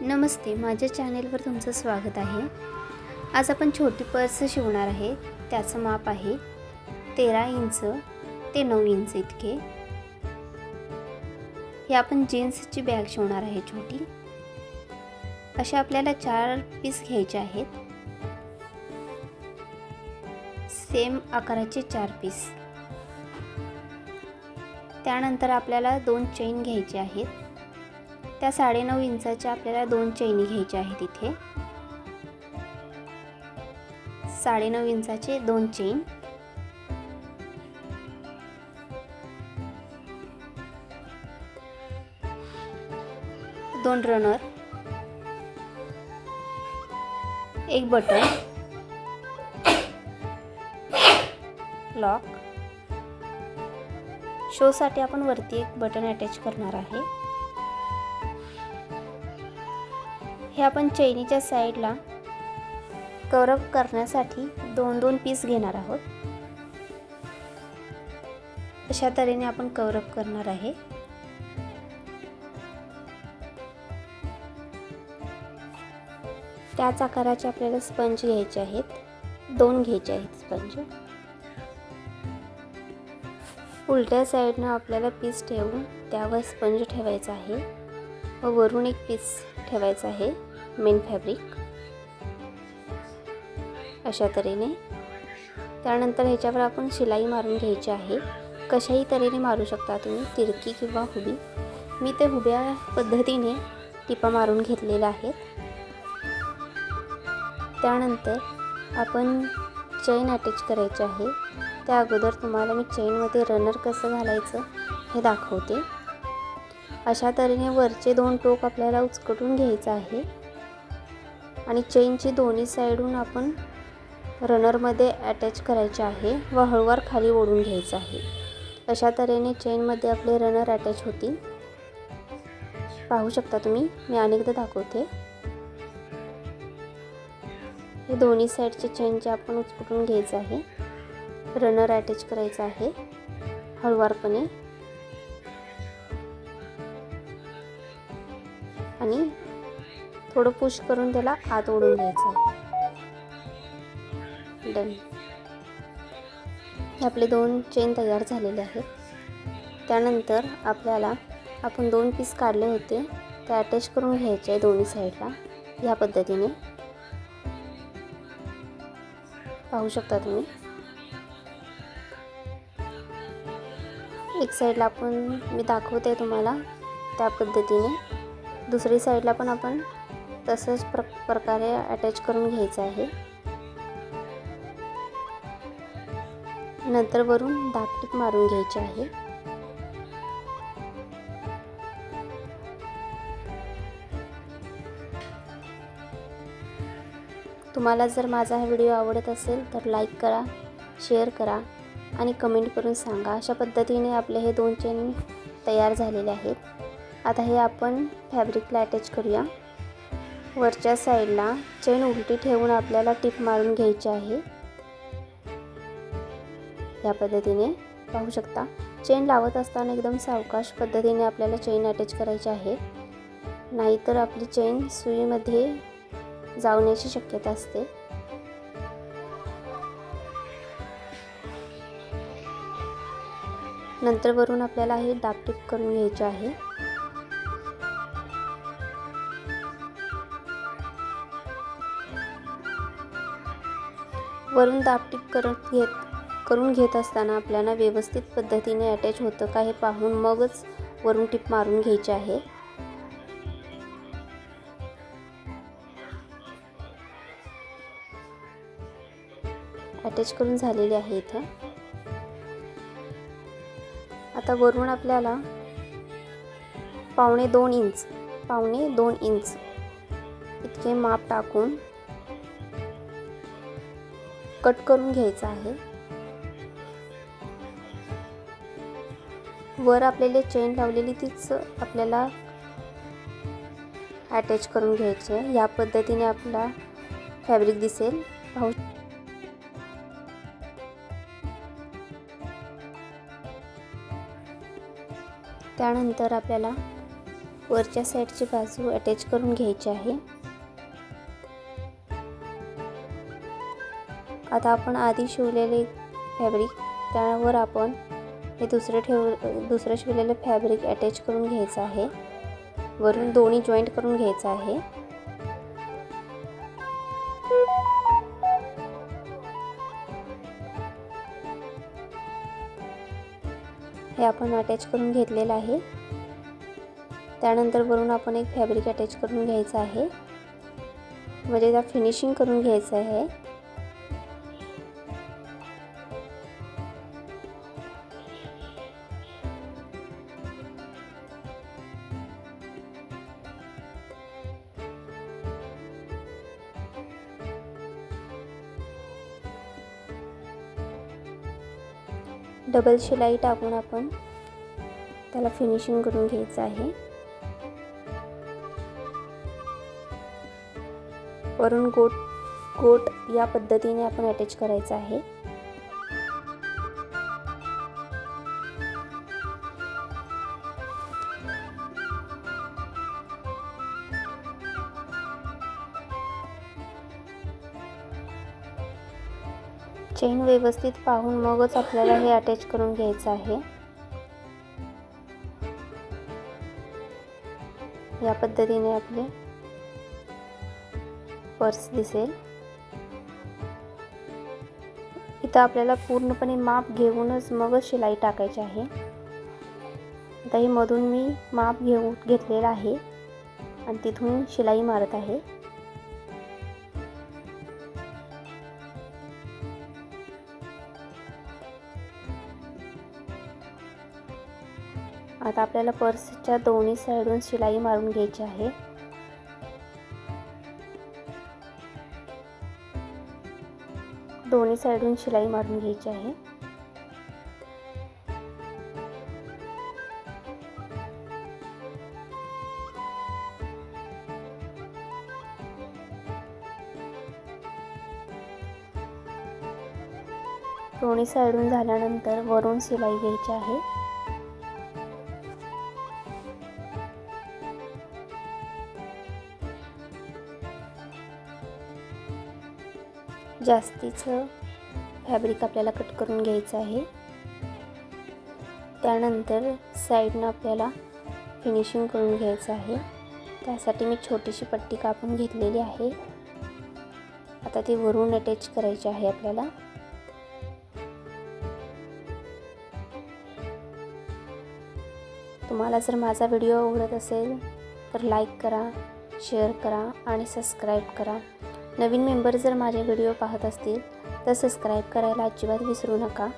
नमस्ते माझ्या चॅनेलवर तुमचं स्वागत आहे. आज आपण छोटी पर्स शिवणार आहे. त्याचं माप आहे तेरा इंच ते नऊ इंच इतके. हे आपण जीन्सची बॅग शिवणार आहे छोटी. अशा आपल्याला चार पीस घ्यायचे आहेत. सेम आकाराचे चार पीस. त्यानंतर आपल्याला दोन चेन घ्यायचे आहेत. त्या साडेनऊ इंचाच्या आपल्याला दोन चैनी घ्यायच्या आहेत इथे. साडेनऊ इंचाचे दोन चेन. दोन रनर एक बटन लॉक शोसाठी आपण वरती एक बटन अटॅच करणार आहे. हे आपण चैनीच्या साईडला कवरअप करण्यासाठी दोन दोन पीस घेणार आहोत. अशा तऱ्हेने आपण कवरअप करणार आहे. त्याच आकाराचे आपल्याला स्पंज घ्यायचे आहेत. दोन घ्यायचे आहेत स्पंज. उलट्या साईडनं आपल्याला पीस ठेवून त्यावर स्पंज ठेवायचा आहे. व वरून एक पीस ठेवायचा आहे. Main fabric. अशा तऱ्हेने. त्यानंतर ह्याच्यावर आपण शिलाई मारून घ्यायची आहे. कशाही तऱ्हेने मारू शकता तुम्ही तिरकी किंवा हुबी. मी ते हुब्या पद्धतीने टिपा मारून घेतलेल्या आहेत. त्यानंतर आपण चैन अटॅच करायची आहे. त्या अगोदर तुम्हाला मी चैनमध्ये रनर कसं घालायचं हे दाखवते. अशा तऱ्हेने वरचे दोन टोक आपल्याला उचकटून घ्यायचं आहे. आणि चेनची दोन्ही साईडहून आपण रनरमध्ये अटॅच करायचे आहे व हळूवार खाली ओढून घ्यायचं आहे. अशा तऱ्हेने चेनमध्ये आपले रनर अटॅच होतील. पाहू शकता तुम्ही मी अनेकदा दाखवते. हे दोन्ही साईडचे चेनचे आपण उचकटून घ्यायचं आहे. रनर अटॅच करायचं आहे हळुवारपणे. आणि थोडं पुश करून त्याला आत ओढून घ्यायचं. डन हे आपले दोन चेन तयार झालेले आहेत. त्यानंतर आपल्याला आपण दोन पीस काढले होते. ते अटॅच करून घ्यायचे आहे दोन्ही साईडला ह्या पद्धतीने. पाहू शकता तुम्ही. एक साईडला आपण मी दाखवते तुम्हाला त्या पद्धतीने. दुसरी साईडला पण आपण तसंच प्र प्रकारे अटॅच करून घ्यायचं आहे. नंतर वरून दापटीप मारून घ्यायची आहे. तुम्हाला जर माझा हा व्हिडिओ आवडत असेल तर लाईक करा शेअर करा आणि कमेंट करून सांगा. अशा पद्धतीने आपले हे दोन चेन तयार झालेले आहेत. आता हे आपण फॅब्रिकला अटॅच करूया. वरच्या साईडला चेन उलटी ठेवून आपल्याला टिप मारून घ्यायची आहे. या पद्धतीने पाहू शकता. चेन लावत असताना एकदम सावकाश पद्धतीने आपल्याला चेन अटॅच करायची आहे. नाहीतर आपली चेन सुईमध्ये जावण्याची शक्यता असते. नंतर वरून आपल्याला हे दापटीप करून घ्यायचे आहे. वरून दापटीप करत घेत करून घेत असताना आपल्याला व्यवस्थित पद्धतीने अटॅच होतं का हे पाहून मगच वरून टीप मारून घ्यायचे आहे. अटॅच करून झालेले आहे इथं. आता वरून आपल्याला पावणे दोन इंच पावणे दोन इंच इतके माप टाकून कट करून घ्यायचं आहे. वर आपल्याला चेन लावलेली तीच आपल्याला अटॅच करून घ्यायची आहे. या पद्धतीने आपला फॅब्रिक दिसेल. पाहू त्यानंतर आपल्याला वरच्या साईडची बाजू अटॅच करून घ्यायची आहे. आता आपण आधी शिवलेले फॅब्रिक त्यावर आपण हे दुसरं ठेव दुसरं शिवलेलं फॅब्रिक अटॅच करून घ्यायचं आहे. वरून दोन्ही जॉईंट करून घ्यायचं आहे. हे आपण अटॅच करून घेतलेलं आहे. त्यानंतर वरून आपण एक फॅब्रिक अटॅच करून घ्यायचं आहे. म्हणजे त्या फिनिशिंग करून घ्यायचं आहे. डबल शिलाई टाकून आपण त्याला फिनिशिंग करून घ्यायचं आहे. वरून गोट गोट या पद्धतीने आपण अटॅच करायचं आहे. चेन व्यवस्थित पाहून मगच आपल्याला हे अटॅच करून घ्यायचं आहे. या पद्धतीने आपले पर्स दिसेल. इथं आपल्याला पूर्णपणे माप घेऊनच मगच शिलाई टाकायची आहे. आता ही मधून मी माप घेऊन घेतलेलं आहे. आणि तिथून शिलाई मारत आहे. आता आपल्याला पर्सच्या दोन्ही साईडून शिलाई मारून घ्यायची आहे. दोन्ही साईडून शिलाई मारून घ्यायची आहे. दोन्ही साईडून झाल्यानंतर वरून शिलाई घ्यायची आहे. जास्तीचं फॅब्रिक आपल्याला कट करून घ्यायचं आहे. त्यानंतर साईडनं आपल्याला फिनिशिंग करून घ्यायचं आहे. त्यासाठी मी छोटीशी पट्टी कापून घेतलेली आहे. आता ती वरून अटॅच करायची आहे आपल्याला. तुम्हाला जर माझा व्हिडिओ आवडत असेल तर लाईक करा शेअर करा आणि सबस्क्राईब करा. नवीन मेंबर जर माझे व्हिडिओ पाहत असतील तर सबस्क्राईब करायला अजिबात विसरू नका.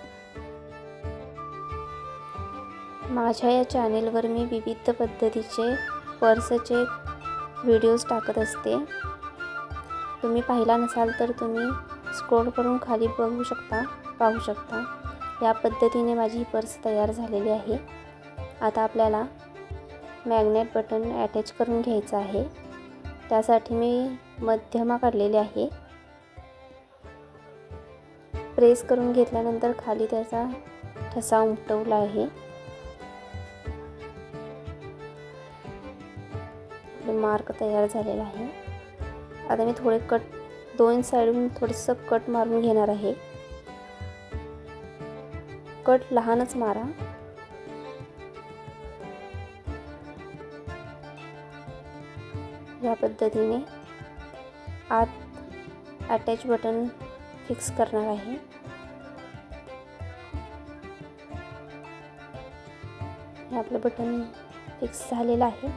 माझ्या या चॅनेलवर मी विविध पद्धतीचे पर्सचे व्हिडिओज टाकत असते. तुम्ही पाहिला नसाल तर तुम्ही स्क्रोल करून खाली बघू शकता पाहू शकता. या पद्धतीने माझी पर्स तयार झालेली आहे. आता आपल्याला मॅग्नेट बटन अटॅच करून घ्यायचं आहे. त्यासाठी मी मध्यमा काढलेले आहे. प्रेस करून घेतल्यानंतर खाली त्याचा ठसा उमटवला आहे. मार्क तयार झालेला आहे. आता मी थोडे कट दोन साईडून थोडंसं कट मारून घेणार आहे. कट लहानच मारा. या पद्धतीने आत अटॅच बटन फिक्स करणार आहे. हे आपलं बटन फिक्स झालेलं आहे.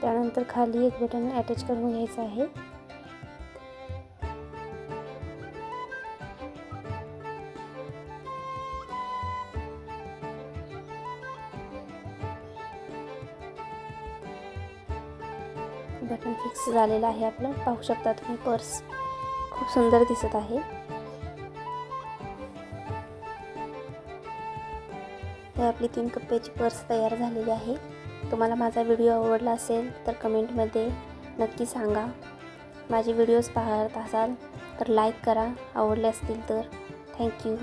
त्यानंतर खाली एक बटन अटॅच करून घ्यायचं आहे. बटन फिक्स झालेलं आहे आपलं. पाहू शकता तुम्ही पर्स. खूप सुंदर दिसत आहे. हे आपली तीन कप्प्याची पर्स तयार झालेली आहे. तुम्हाला माझा व्हिडिओ आवडला असेल तर कमेंटमध्ये नक्की सांगा. माझे व्हिडिओज पाहत असाल तर लाईक करा. आवडले असतील तर. थँक्यू